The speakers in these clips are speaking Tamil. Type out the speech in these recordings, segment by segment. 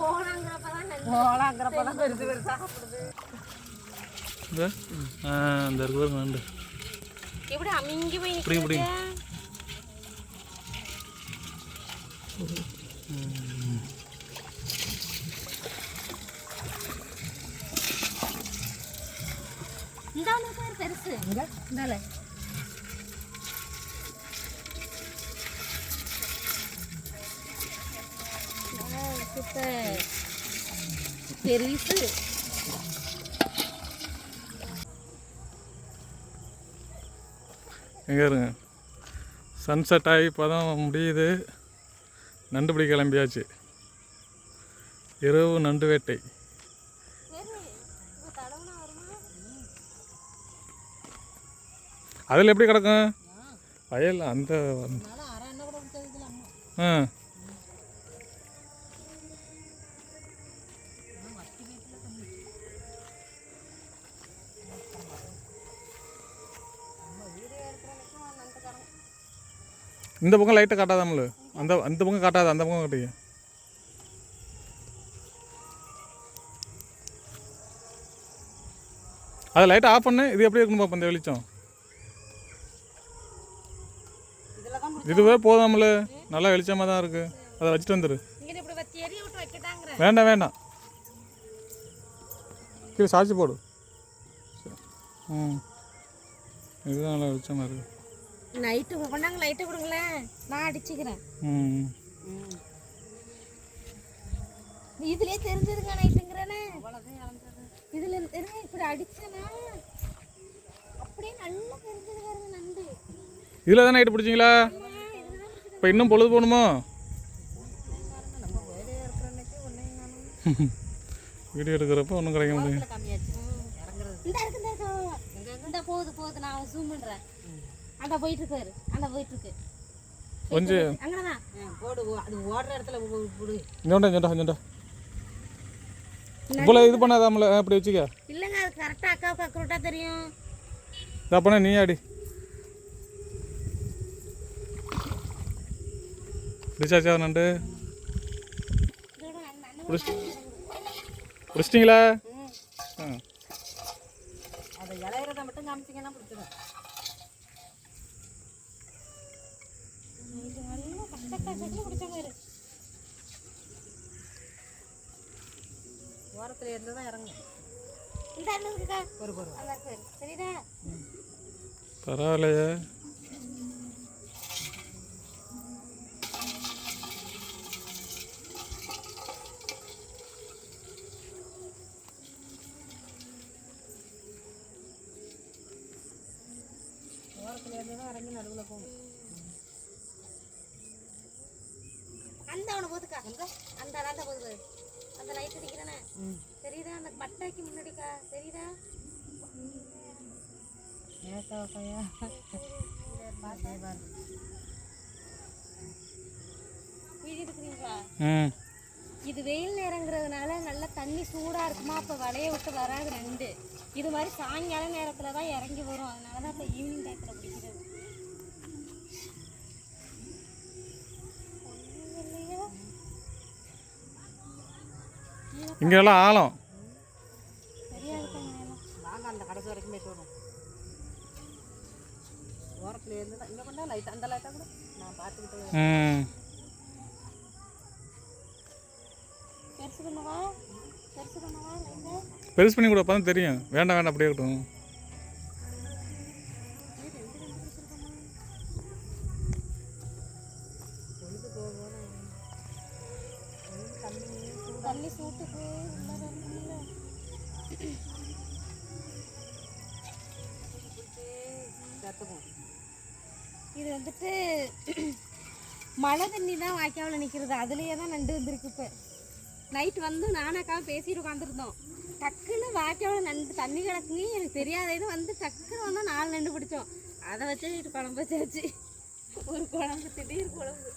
போலாங்கிறப்பதான் பெருசு பெருசா சாப்பிடுது இந்த ஆ இந்த இருக்கு பாருங்க நண்டு எப்படி அமிங்கி போய் பிடிங்க, பிடிங்க. நிக்குது? இந்தா ஒண்ணு பாரு பெருசு இந்தால ஆ, சூப்பர் பெருசு எங்கே இருங்க சன்செட் ஆகி இப்போ தான் முடியுது. நண்டு பிடிக்க கிளம்பியாச்சு. இரவு நண்டு வேட்டை. அதில் எப்படி கிடக்கும்? வயல் அந்த ஆ. இந்த பக்கம் லைட்டை காட்டாதாமல அந்த அந்த பக்கம் காட்டாத அந்த பக்கம் காட்டுங்க. அதை லைட்டை ஆஃப் பண்ணு இது எப்படி இருக்குன்னு பார்ப்போம் இந்த வெளிச்சம். இதுவே போதாமல நல்லா வெளிச்சமாக தான் இருக்குது அதை வச்சுட்டு வைக்கட்டாங்கிற வேண்டாம் வேண்டாம். கீழே சாட்சி போடு. ம். இதுதான் நல்லா வெளிச்சமாக இருக்குது நைட்டு கொண்டாங்க லைட்டை கொடுங்களேன். நான் அடிச்சுக்கிறேன். இதுலயே தெரிஞ்சதுங்க நைட்டுங்கிறேனே இதுல இருங்க இப்படி அடிச்சனா அப்படியே நல்லா தெரிஞ்சது பாருங்க நண்டு. இதில் தான் நைட்டு பிடிச்சிங்களா? இப்போ இன்னும் பொழுது போகணுமோ? வீடியோ எடுக்கிறப்ப ஒன்றும் கிடைக்க முடியும் போகுது போகுது. நான் ஜூம் பண்றேன். அந்த போயிட்டு இருக்காரு அந்த போயிட்டு இருக்கு கொஞ்சம் அங்கதான் போடு அது ஓடுற இடத்துல போடு. இந்தோண்டா இந்தோண்டா இந்தோண்டா இவ்வளோ இது பண்ணாதாமல? அப்படி வச்சுக்க. இல்லைங்க அது கரெக்டாக அக்காவுக்கு அக்கௌண்ட்டாக தெரியும். பண்ண நீ ஆடி. நண்டு? பிடிச்சி பிடிச்சிட்டிங்களா ஆ அதை இலையிறத மட்டும் காமிச்சிங்கன்னா பிடிச்சிடும் இது நல்லா கட்ட கட்டி பிடிச்ச மாதிரி ஓரத்தில் இருந்து தான் இறங்கும் இந்த அண்ணன் இருக்குக்கா ஒரு பொருள் நல்லா இருக்கு சரிதா பரவாயில்லையே. அந்த அவனை போதுக்கா. அந்த அந்த அந்த போது பாரு அந்த லைட் அடிக்கிறானே. தெரியுதா? அந்த பட்டாக்கி முன்னாடிக்கா? தெரியுதா? எடுக்கிறீங்களா ம். இது வெயில் நேரங்கிறதுனால நல்லா தண்ணி சூடாக இருக்குமா? அப்போ வலைய விட்டு வராது நண்டு. இது மாதிரி சாயங்கால நேரத்தில் தான் இறங்கி வரும். அதனால தான் இப்போ ஈவினிங் டயத்தில் பிடிக்கிறது? இங்கெல்லாம் ஆழம் சரியா இருக்காங்க எல்லாம். வாங்க அந்த கடைசி வரைக்கும் போயிட்டு வரும் லைட் அந்த லைட்டாக கூட நான் பார்த்துக்கிட்டு பெருசு பண்ணவா? பெருசு பண்ணவா? லைட்டா பெருசு பண்ணி கூட தான் தெரியும். வேண்டாம் வேண்டாம் அப்படியே இருக்கட்டும். இது வந்துட்டு மழை தண்ணி தான் வாய்க்காவில் நிற்கிறது அதுலேயே தான் நண்டு வந்திருக்கு இப்போ. நைட் வந்து நானாக்காக பேசிட்டு உட்காந்துருந்தோம் டக்குன்னு வாய்க்காவில் நண்டு தண்ணி கிடக்குங்க எனக்கு தெரியாதேன்னு வந்து டக்குன்னு வந்தால் நாலு நண்டு பிடிச்சோம். அதை வச்சு வீட்டு குழம்பு வச்சாச்சு ஒரு குழம்பு திடீர் குழம்பு.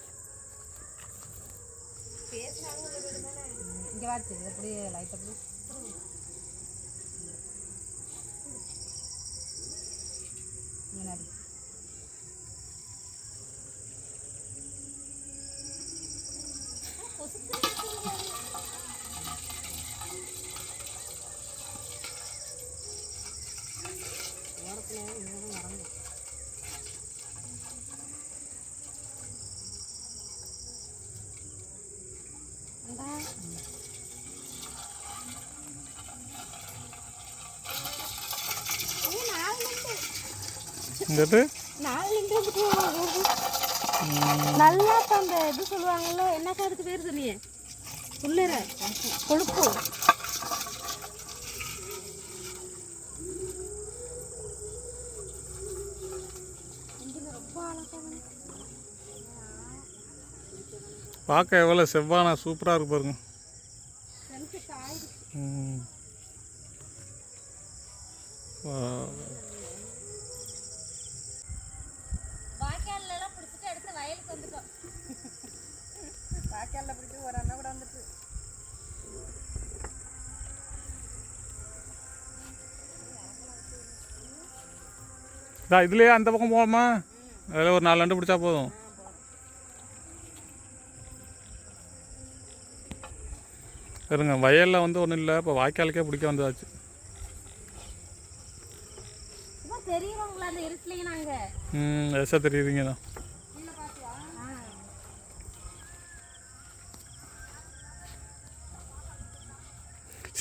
இங்கே வாச்சு எப்படி லைட் அப்படி முன்னாடி பொசுக்குன்னு இருக்குது நல்லா இப்ப அந்த இது சொல்லுவாங்கல்ல என்னக்கா அதுக்கு பேர் சொன்னியே உள்ளர கொழுப்பு. பார்க்க எவ்வளோ செவ்வானா சூப்பராக இருக்கு பாருங்க. ம். வா. வாய்க்கால்ல எல்லாம் பிடிச்சிட்டு எடுத்து வயலுக்கு வந்துட்டோம் வாய்க்காலில் பிடிச்சி ஒரு அண்ணன் கூட வந்துட்டு. இதா இதுலேயே அந்த பக்கம் போகலாமா அதில் ஒரு நாலு நண்டு பிடிச்சா போதும். இருங்க வயலில் வந்து ஒன்றும் இல்லை. இப்போ வாய்க்காலுக்கே பிடிக்க வந்தாச்சு ம் எசா தெரியுதுங்கண்ணா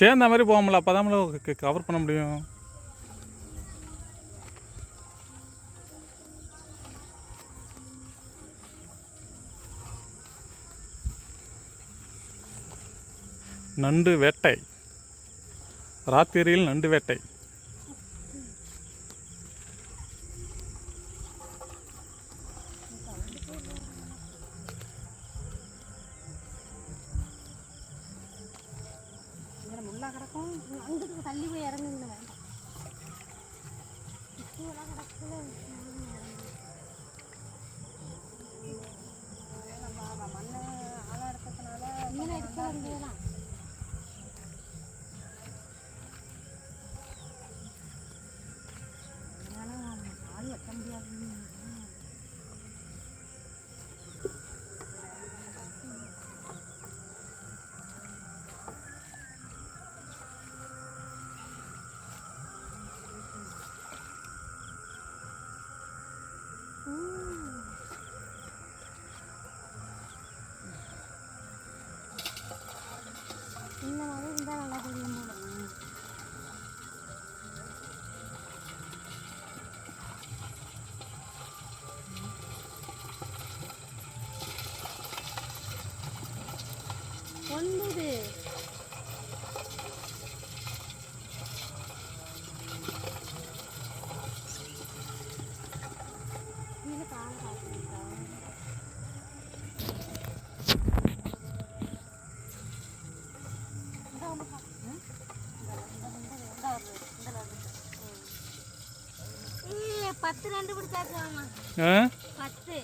சேர்ந்த மாதிரி போகாமல அப்போ தான் கவர் பண்ண முடியும். நண்டு வேட்டை. ராத்திரியில் நண்டு வேட்டை இதில் முள்ளா கிடக்கும். அங்கிட்டு தள்ளி போய் இறங்குங்க வேண்டாம். இப்போலாம் கிடக்குல நம்ம மண் ஆழம் இருக்கிறதுனால மீன் எடுக்க வேண்டியதான் ஆள் வைக்க முடியாது இந்த மாதிரி இருந்தால் நல்லா தெரியும் போல ஒன்பது கீழே காலை பார்த்துக்கிட்டா பத்து ரெண்டு பிடிச்சாச்சு பத்து.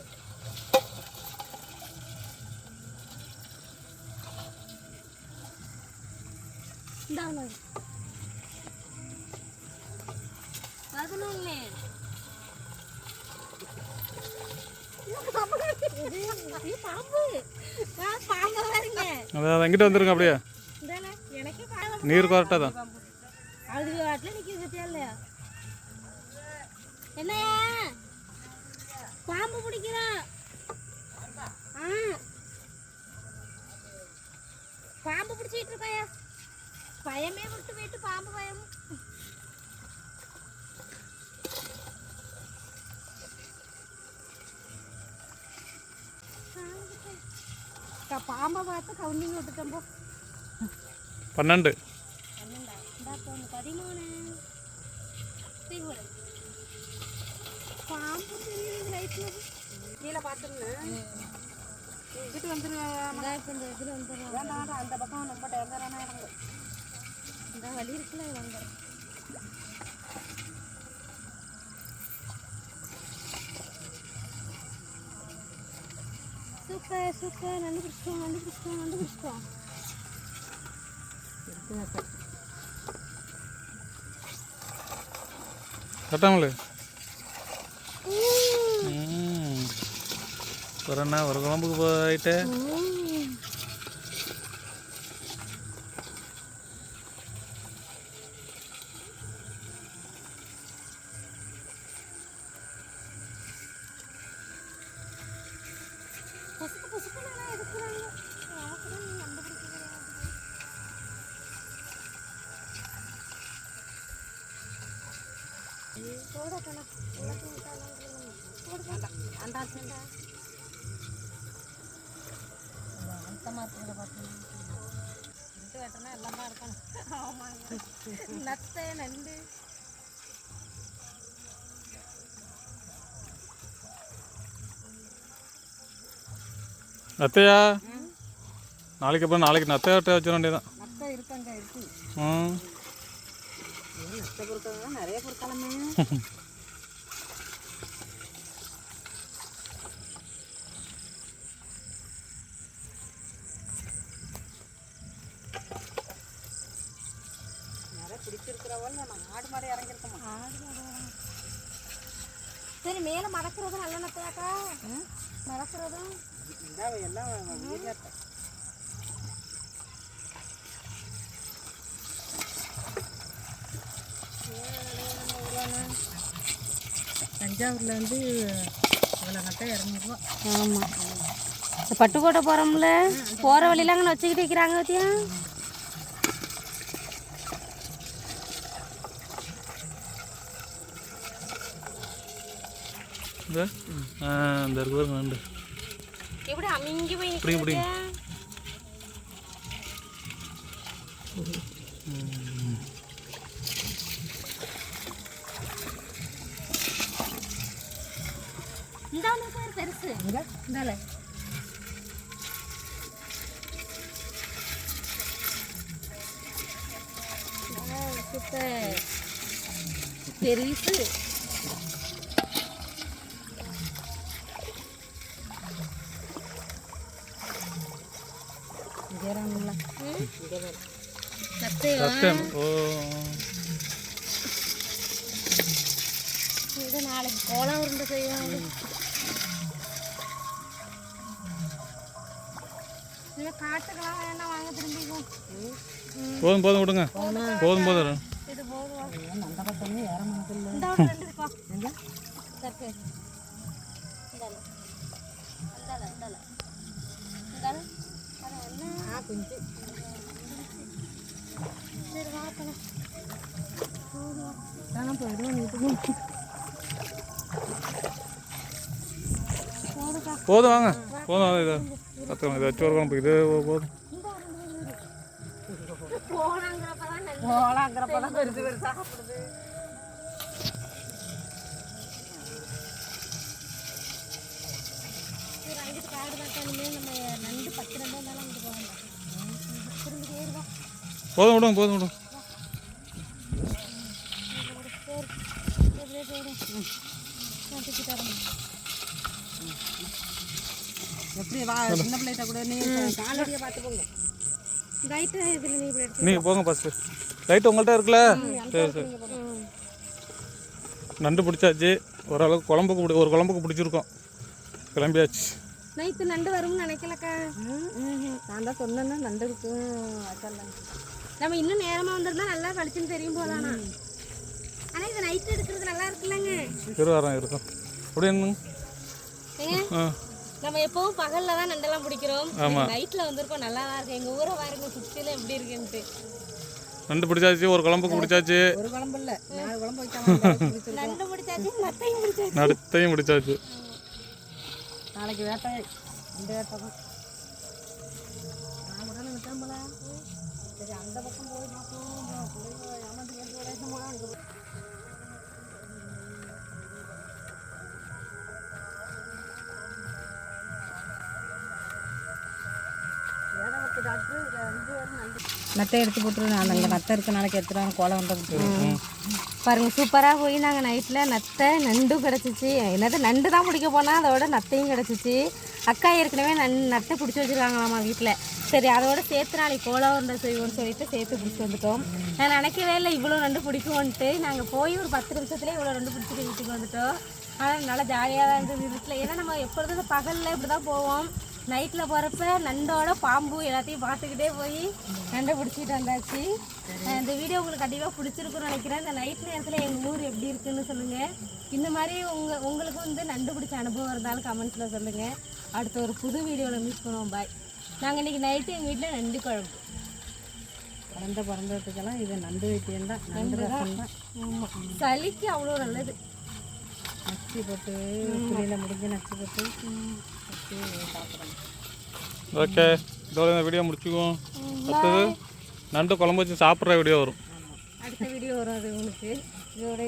பாருங்க அதான் எங்கிட்ட வந்துருங்க அப்படியே. நீர் கரெக்டாக தான். அது வாட்டில் நிற்கிது பத்தியா இல்லையா என்னையா? பாம்பு பிடிக்கிறோம் ஆ. பாம்பு பிடிச்சிட்டு இருக்காயா? பயமே விட்டு போயிட்டு பாம்பு பயம். பாம்பை பார்த்து கவுண்டிங் விட்டுட்டோம் போ. பன்னெண்டு. பதிமூணு. பாம்பு தெரியுது கீழே பார்த்துருந்தேன் இங்கிட்டு இதில் வந்துடுறோம். வேண்டாம் அந்த பக்கம் ரொம்ப டேஞ்சரான இடங்க. இந்த வழி இருக்குல்ல வந்துடும் சூப்பர் சூப்பர். நண்டு பிடிச்சிட்டோம் நண்டு பிடிச்சிட்டோம் நண்டு பிடிச்சிட்டோம். கட்டாமலே ஒரு என்ன ஒரு குழம்புக்கு போயிட்டு. போட போனா எல்லாத்தையும் வேண்டாம் வேண்டாம் இருக்கிறத பார்த்தீங்கன்னா இது வெட்டினா எல்லாம் தான் இருக்கணும். ஆமாங்க. நத்தை நண்டு. நத்தையா? நாளைக்கு அப்புறம் நாளைக்கு நத்தையாட்ட வச்சிட வேண்டியதான் நத்தை இருக்காங்க இருக்கு. ம். நத்தை பொருட்கள் நிறைய பொருட்களமே ஆடு மாடு ஆடு மாடு வரும். சரி மேலே மடக்கிறதும் நல்ல நத்தையாக்கா மடக்கிறதும். இந்த எல்லாம் தஞ்சாவூரில் வந்து இவ்வளோ நட்டை இரநூறுவா ஆமாம் பட்டுக்கோட்டை போகிறோம்ல போகிற வழியில அங்கே வச்சுக்கிட்டு இருக்கிறாங்க பத்தியா இந்த இருக்கு பாருங்க நண்டு எப்படி அமிங்கி போய் இந்த பேர் பெருசு. இந்தால சூப்பர். பெருசு இங்கே இறங்கணும்ல இங்கே வேறு சத்தையா சத்தம் ஓ. இது நாளைக்கு கோலம் உருண்டை செய்வாங்க காட்டுக்கெல்லாம் வேண்டாம் வாங்க திரும்பிக்கும் போதும் போதும் விடுங்க. போதும்? போதும் இது போதுவா குஞ்சு. தானே போயிடுவோம் வீட்டுக்கு போதும் வாங்க. போதும் வாங்க இதை கற்றுக்கணும் இதை வச்சு வரணும் இது போதும். போனாங்கிறப்பதான் நல்ல இதில் நீ இப்படி எடுத்து நீங்கள் போங்க ஃபஸ்ட்டு லைட் உங்கள்கிட்ட இருக்குல்ல? சரி சரி. நண்டு பிடிச்சாச்சு. ஓரளவுக்கு குழம்புக்கு பிடி ஒரு குழம்புக்கு பிடிச்சிருக்கோம். கிளம்பியாச்சு. நைட்டு நண்டு வரும்னு நினைக்கலக்கா. நான் தான் சொன்னேன்னா நண்டருக்கும் அக்கல்லாம் நம்ம இன்னும் நேரமாக வந்திருந்தா நல்லா கழிச்சுன்னு தெரியும் போதானா ஆனால் இது நைட்டு எடுக்கிறது நல்லா இருக்குல்லங்க. இருவாரம் இருக்கும். அப்படி என்ன? ஏங்க ஆ. நம்ம எப்பவும் பகல்ல தான் நண்டெல்லாம் பிடிக்கிறோம். நைட்ல வந்திருக்கோம் நல்லா தான் இருக்கு. எங்க ஊரை பாருங்க சுத்தில எப்படி இருக்குன்ட்டு. நண்டு பிடிச்சாச்சு ஒரு குழம்புக்கு பிடிச்சாச்சு. ஒரு குழம்பு இல்லை. நாலு குழம்பு வைக்காம நண்டு பிடிச்சாச்சு நத்தையும் பிடிச்சாச்சு. நடுத்தையும் பிடிச்சாச்சு. நாளைக்கு வேட்டை. இந்த வேட்டை தான். நான் உடனே விட்டேன் போல சரி அந்த பக்கம் போய் பார்ப்போம் பிள்ளைங்க ஏமாந்து ஏந்து உடையும் அங்கே போய் நட்டை எடுத்து போட்டுருவேன் நான் அங்கே நட்டை இருக்கனால எடுத்துட்டு கோலம் வந்து பாருங்கள் சூப்பராக போய் நாங்கள் நைட்டில் நத்தை நண்டும் கிடச்சிச்சு. என்னது நண்டு தான் பிடிக்க போனால் அதோட நத்தையும் கிடச்சிச்சு. அக்கா ஏற்கனவே நன் நத்தை பிடிச்சி வச்சுருக்காங்களாம்மா வீட்டில் சரி அதோட சேர்த்து நாளைக்கு கோலம் உருண்டை செய்வோம்னு சொல்லிட்டு சேர்த்து பிடிச்சி வந்துட்டோம். நான் நினைக்கவே இல்லை இவ்வளோ நண்டு பிடிக்கும்ன்ட்டு. நாங்கள் போய் ஒரு பத்து நிமிஷத்துலேயே இவ்வளோ நண்டு பிடிச்சிட்டு வீட்டுக்கு வந்துட்டோம். ஆனால் நல்லா ஜாலியாக தான் இருந்தது வீட்டில் ஏன்னா நம்ம எப்பொழுதும் பகலில் இப்படி தான் போவோம். நைட்டில் போகிறப்ப நண்டோட பாம்பு எல்லாத்தையும் பார்த்துக்கிட்டே போய் நண்டை பிடிச்சிட்டு வந்தாச்சு. இந்த வீடியோ உங்களுக்கு கண்டிப்பாக பிடிச்சிருக்குன்னு நினைக்கிறேன். இந்த நைட் நேரத்தில் எங்கள் ஊர் எப்படி இருக்குன்னு சொல்லுங்கள் இந்த மாதிரி உங்கள் உங்களுக்கு வந்து நண்டு பிடிச்ச அனுபவம் இருந்தாலும் கமெண்ட்ஸில் சொல்லுங்கள் அடுத்த ஒரு புது வீடியோவில் மீட் பண்ணுவோம். பாய் நாங்கள் இன்றைக்கி நைட்டு எங்கள் வீட்டில் நண்டு குழம்பு. குழந்த பிறந்ததுக்கெல்லாம் இது நண்டு வைத்தியம் தான். நண்டு ரசம் தான். ஆமாம் சளிக்கு அவ்வளோ நல்லது. நச்சு போட்டு புளியில் முடிஞ்சு நச்சு போட்டு. ஓகே இதோட இந்த வீடியோ முடிச்சுக்குவோம். அடுத்தது நண்டு குழம்பு வச்சு சாப்பிட்ற வீடியோ வரும். அடுத்த வீடியோ வரும் அது உங்களுக்கு. இதோட